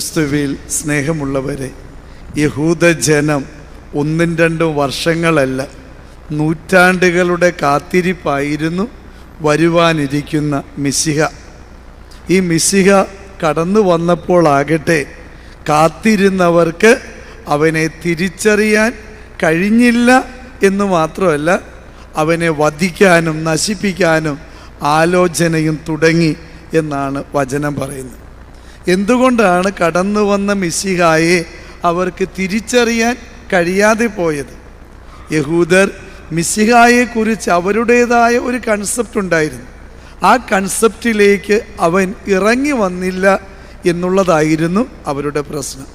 ക്രിസ്തുവിൽ സ്നേഹമുള്ളവരെ യഹൂദജനം ഒന്നും രണ്ടും വർഷങ്ങളല്ല നൂറ്റാണ്ടുകളുടെ കാത്തിരിപ്പായിരുന്നു വരുവാനിരിക്കുന്ന മിശിഹ. ഈ മിശിഹ കടന്നു വന്നപ്പോളാകട്ടെ കാത്തിരുന്നവർക്ക് അവനെ തിരിച്ചറിയാൻ കഴിഞ്ഞില്ല എന്ന് മാത്രമല്ല അവനെ വധിക്കാനും നശിപ്പിക്കാനും ആലോചനയും തുടങ്ങി എന്നാണ് വചനം പറയുന്നത്. എന്തുകൊണ്ടാണ് കടന്നു വന്ന മിശിഹായെ അവർക്ക് തിരിച്ചറിയാൻ കഴിയാതെ പോയത്? യഹൂദർ മിസ്സിഹായെക്കുറിച്ച് അവരുടേതായ ഒരു കൺസെപ്റ്റ് ഉണ്ടായിരുന്നു. ആ കൺസെപ്റ്റിലേക്ക് അവൻ ഇറങ്ങി വന്നില്ല എന്നുള്ളതായിരുന്നു അവരുടെ പ്രശ്നം.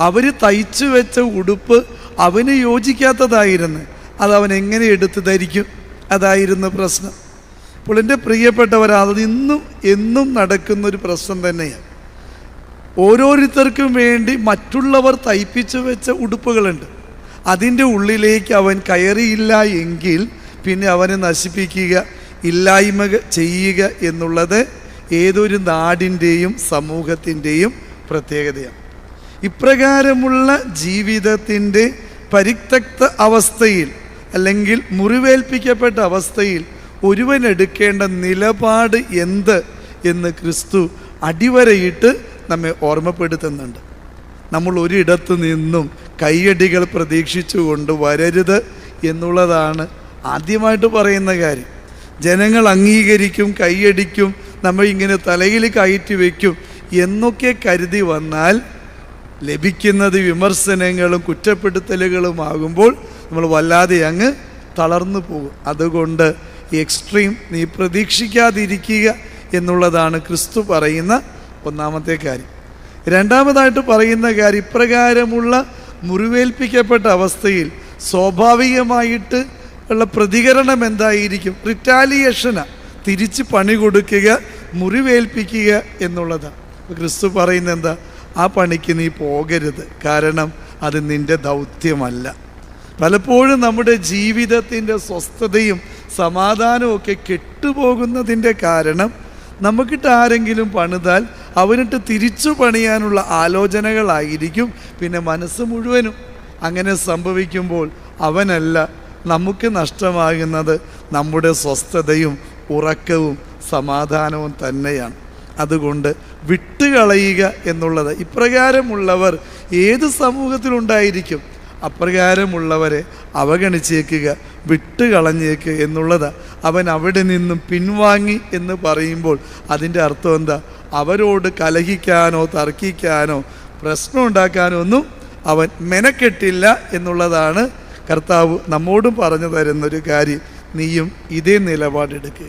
അവർ തയ്ച്ചു വെച്ച ഉടുപ്പ് അവന് യോജിക്കാത്തതായിരുന്നു. അത് അവൻ എങ്ങനെ എടുത്ത് ധരിക്കും? അതായിരുന്നു പ്രശ്നം. അപ്പോൾ എന്റെ പ്രിയപ്പെട്ടവർ അത് ഇന്നും എന്നും നടക്കുന്ന ഒരു പ്രശ്നം തന്നെയാണ്. ഓരോരുത്തർക്കും വേണ്ടി മറ്റുള്ളവർ തയ്പ്പിച്ചു വെച്ച ഉടുപ്പുകളുണ്ട്. അതിന്റെ ഉള്ളിലേക്ക് അവൻ കയറിയില്ല എങ്കിൽ പിന്നെ അവനെ നശിപ്പിക്കുക ഇല്ലായ്മ ചെയ്യുക എന്നുള്ളത് ഏതൊരു നാടിന്റെയും സമൂഹത്തിന്റെയും പ്രത്യേകതയാണ്. ഇപ്രകാരമുള്ള ജീവിതത്തിന്റെ പരിത്യക്ത അവസ്ഥയിൽ അല്ലെങ്കിൽ മുറിവേൽപ്പിക്കപ്പെട്ട അവസ്ഥയിൽ ഒരുവൻ എടുക്കേണ്ട നിലപാട് എന്ത് എന്ന് ക്രിസ്തു അടിവരയിട്ട് നമ്മെ ഓർമ്മപ്പെടുത്തുന്നുണ്ട്. നമ്മൾ ഒരിടത്തു നിന്നും കൈയടികൾ പ്രതീക്ഷിച്ചുകൊണ്ട് വരരുത് എന്നുള്ളതാണ് ആദ്യമായിട്ട് പറയുന്ന കാര്യം. ജനങ്ങൾ അംഗീകരിക്കും കൈയടിക്കും നമ്മൾ ഇങ്ങനെ തലയിൽ കയറ്റി വയ്ക്കും എന്നൊക്കെ കരുതി വന്നാൽ ലഭിക്കുന്നത് വിമർശനങ്ങളും കുറ്റപ്പെടുത്തലുകളുമാകുമ്പോൾ നമ്മൾ വല്ലാതെ അങ്ങ് തളർന്നു പോകും. അതുകൊണ്ട് എക്സ്ട്രീം നീ പ്രതീക്ഷിക്കാതിരിക്കുക എന്നുള്ളതാണ് ക്രിസ്തു പറയുന്ന ഒന്നാമത്തെ കാര്യം. രണ്ടാമതായിട്ട് പറയുന്ന കാര്യം ഇപ്രകാരമുള്ള മുറിവേൽപ്പിക്കപ്പെട്ട അവസ്ഥയിൽ സ്വാഭാവികമായിട്ട് ഉള്ള പ്രതികരണം എന്തായിരിക്കും? റിറ്റാലിയേഷന തിരിച്ച് പണി കൊടുക്കുക മുറിവേൽപ്പിക്കുക എന്നുള്ളതാണ്. ക്രിസ്തു പറയുന്നത് എന്താ? ആ പണിക്ക് നീ പോകരുത്. കാരണം അത് നിന്റെ ദൗത്യമല്ല. പലപ്പോഴും നമ്മുടെ ജീവിതത്തിന്റെ സ്വസ്ഥതയും സമാധാനവും ഒക്കെ കെട്ടുപോകുന്നതിന്റെ കാരണം നമുക്കിട്ട് ആരെങ്കിലും പണിതാൽ അവനിട്ട് തിരിച്ചു പണിയാനുള്ള ആലോചനകളായിരിക്കും. പിന്നെ മനസ്സ് മുഴുവനും അങ്ങനെ സംഭവിക്കുമ്പോൾ അവനല്ല നമുക്ക് നഷ്ടമാകുന്നത്. നമ്മുടെ സ്വസ്ഥതയും ഉറക്കവും സമാധാനവും തന്നെയാണ്. അതുകൊണ്ട് വിട്ടുകളയുക എന്നുള്ളത് ഇപ്രകാരമുള്ളവർ ഏത് സമൂഹത്തിലുണ്ടായിരിക്കും? അപ്രകാരമുള്ളവരെ അവഗണിച്ചേക്കുക വിട്ടുകളഞ്ഞേക്കുക എന്നുള്ളത്. അവൻ അവിടെ നിന്നും പിൻവാങ്ങി എന്ന് പറയുമ്പോൾ അതിന്റെ അർത്ഥം എന്താ? അവരോട് കലഹിക്കാനോ തർക്കിക്കാനോ പ്രശ്നം ഉണ്ടാക്കാനോ ഒന്നും അവൻ മെനക്കെട്ടില്ല എന്നുള്ളതാണ് കർത്താവ് നമ്മോടും പറഞ്ഞു തരുന്നൊരു കാര്യം. നീയും ഇതേ നിലപാടെടുക്കുക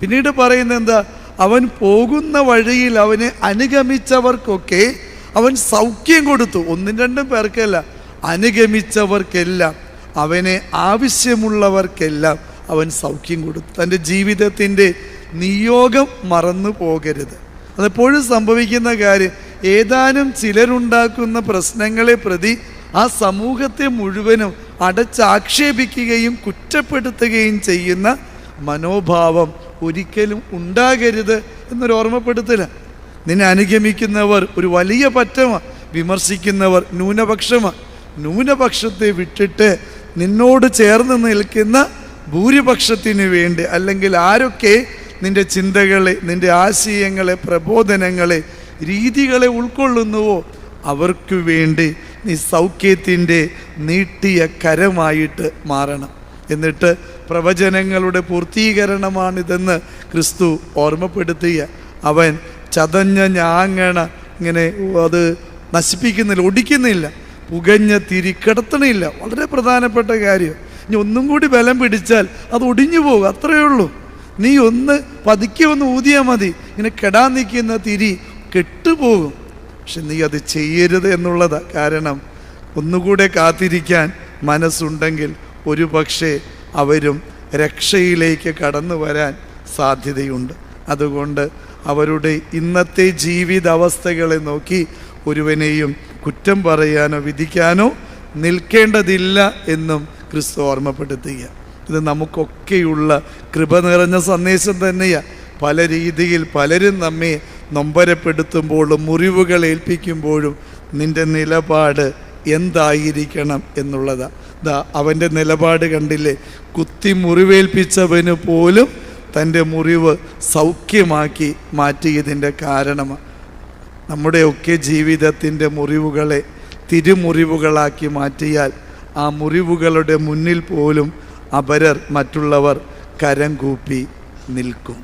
പിന്നീട് പറയുന്നത് എന്താ? അവൻ പോകുന്ന വഴിയിൽ അവനെ അനുഗമിച്ചവർക്കൊക്കെ അവൻ സൗഖ്യം കൊടുത്തു. ഒന്നും രണ്ടും പേർക്കല്ല. അനുഗമിച്ചവർക്കെല്ലാം അവനെ ആവശ്യമുള്ളവർക്കെല്ലാം അവൻ സൗഖ്യം കൊടുത്തു. തന്റെ ജീവിതത്തിന്റെ നിയോഗം മറന്നു പോകരുത്. അതെപ്പോഴും സംഭവിക്കുന്ന കാര്യം ഏതാനും ചിലരുണ്ടാക്കുന്ന പ്രശ്നങ്ങളെ പ്രതി ആ സമൂഹത്തെ മുഴുവനും അടച്ചാക്ഷേപിക്കുകയും കുറ്റപ്പെടുത്തുകയും ചെയ്യുന്ന മനോഭാവം ഒരിക്കലും ഉണ്ടാകരുത് എന്നൊരു ഓർമ്മപ്പെടുത്തില്ല നിന്നെ അനുഗമിക്കുന്നവർ ഒരു വലിയ പറ്റമാണ് വിമർശിക്കുന്നവർ ന്യൂനപക്ഷമാണ് ന്യൂനപക്ഷത്തെ വിട്ടിട്ട് നിന്നോട് ചേർന്ന് നിൽക്കുന്ന ഭൂരിപക്ഷത്തിന് വേണ്ടി അല്ലെങ്കിൽ ആരൊക്കെ നിന്റെ ചിന്തകളെ നിന്റെ ആശയങ്ങളെ പ്രബോധനങ്ങളെ രീതികളെ ഉൾക്കൊള്ളുന്നുവോ? അവർക്കു വേണ്ടി നീ സൗഖ്യത്തിന്റെ നീട്ടിയ കരമായിട്ട് മാറണം. എന്നിട്ട് പ്രവചനങ്ങളുടെ പൂർത്തീകരണമാണിതെന്ന് ക്രിസ്തു ഓർമ്മപ്പെടുത്തിയ. അവൻ ചതഞ്ഞ ഞാങ്ങണ ഇങ്ങനെ അത് നശിപ്പിക്കുന്നില്ല ഒടിക്കുന്നില്ല പുകഞ്ഞ തിരിക്കടത്തണില്ല വളരെ പ്രധാനപ്പെട്ട കാര്യം. ഇനി ഒന്നും കൂടി ബലം പിടിച്ചാൽ അത് ഒടിഞ്ഞു പോകും അത്രയേ ഉള്ളൂ. നീ ഒന്ന് പതുക്കെ ഒന്ന് ഊതിയാൽ മതി. ഇങ്ങനെ കെടാൻ നിൽക്കുന്ന തിരി കെട്ടുപോകും. പക്ഷെ നീ അത് ചെയ്യരുത് എന്നുള്ളതാ കാരണം. ഒന്നുകൂടെ കാത്തിരിക്കാൻ മനസ്സുണ്ടെങ്കിൽ ഒരു പക്ഷേ അവരും രക്ഷയിലേക്ക് കടന്നു വരാൻ സാധ്യതയുണ്ട്. അതുകൊണ്ട് അവരുടെ ഇന്നത്തെ ജീവിതാവസ്ഥകളെ നോക്കി ഒരുവനെയും കുറ്റം പറയാനോ വിധിക്കാനോ നിൽക്കേണ്ടതില്ല എന്നും ക്രിസ്തു ഓർമ്മപ്പെടുത്തുക. ഇത് നമുക്കൊക്കെയുള്ള കൃപ നിറഞ്ഞ സന്ദേശം തന്നെയാണ് പല രീതിയിൽ പലരും നമ്മെ നൊമ്പരപ്പെടുത്തുമ്പോഴും മുറിവുകൾ ഏൽപ്പിക്കുമ്പോഴും നിന്റെ നിലപാട് എന്തായിരിക്കണം എന്നുള്ളതാണ് ദാ അവന്റെ നിലപാട് കണ്ടില്ലേ? കുത്തി മുറിവേൽപ്പിച്ചവന് പോലും തന്റെ മുറിവ് സൗഖ്യമാക്കി മാറ്റിയതിന്റെ കാരണമാണ് നമ്മുടെയൊക്കെ ജീവിതത്തിന്റെ മുറിവുകളെ തിരുമുറിവുകളാക്കി മാറ്റിയാൽ ആ മുറിവുകളുടെ മുന്നിൽ പോലും അപരർ മറ്റുള്ളവർ കരം കൂപ്പി നിൽക്കും.